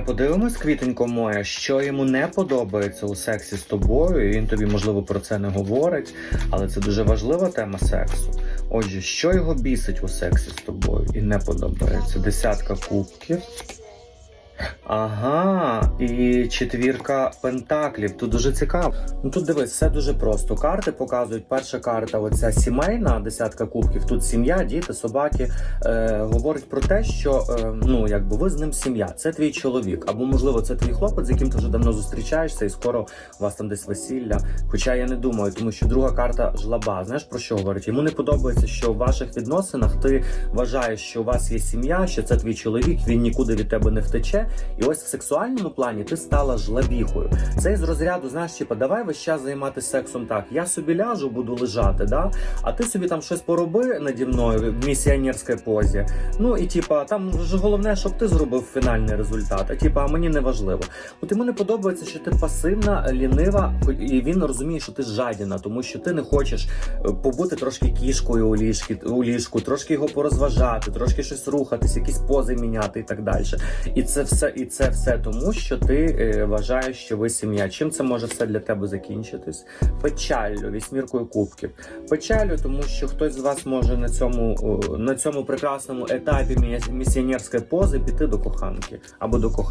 Давай подивимось, квітенько моя, що йому не подобається у сексі з тобою. Він тобі, можливо, про це не говорить, але це дуже важлива тема сексу. Отже, що його бісить у сексі з тобою і не подобається? Десятка кубків. Ага, і четвірка пентаклів. Тут дуже цікаво. Ну тут дивись, все дуже просто. Карти показують. Перша карта, оця сімейна, десятка кубків. Тут сім'я, діти, собаки. Е, говорить про те, що е, ну якби ви з ним сім'я. Це твій чоловік, або можливо, це твій хлопець, з яким ти вже давно зустрічаєшся, і скоро у вас там десь весілля. Хоча я не думаю, тому що друга карта жлаба. Знаєш про що говорить? Йому не подобається, що в ваших відносинах ти вважаєш, що у вас є сім'я, що це твій чоловік, він нікуди від тебе не втече. І ось в сексуальному плані ти стала жлабіхою. Це з розряду, знаєш, типа, давай весь час займатися сексом так. Я собі ляжу, буду лежати, да? а ти собі там щось пороби наді мною в місіонерській позі. Ну і типа, там ж головне, щоб ти зробив фінальний результат. А типа, а мені не важливо. От йому не подобається, що ти пасивна, лінива, і він розуміє, що ти жадіна, тому що ти не хочеш е, побути трошки кішкою у ліжку, у ліжку, трошки його порозважати, трошки щось рухатись, якісь пози міняти і так далі. І це все, і це все тому, що ти е, вважаєш, що ви сім'я. Чим це може все для тебе закінчитись? Печаллю, вісьміркою кубків. Печалю, тому що хтось з вас може на цьому на цьому прекрасному етапі міс- місіонерської пози піти до коханки або до коханки.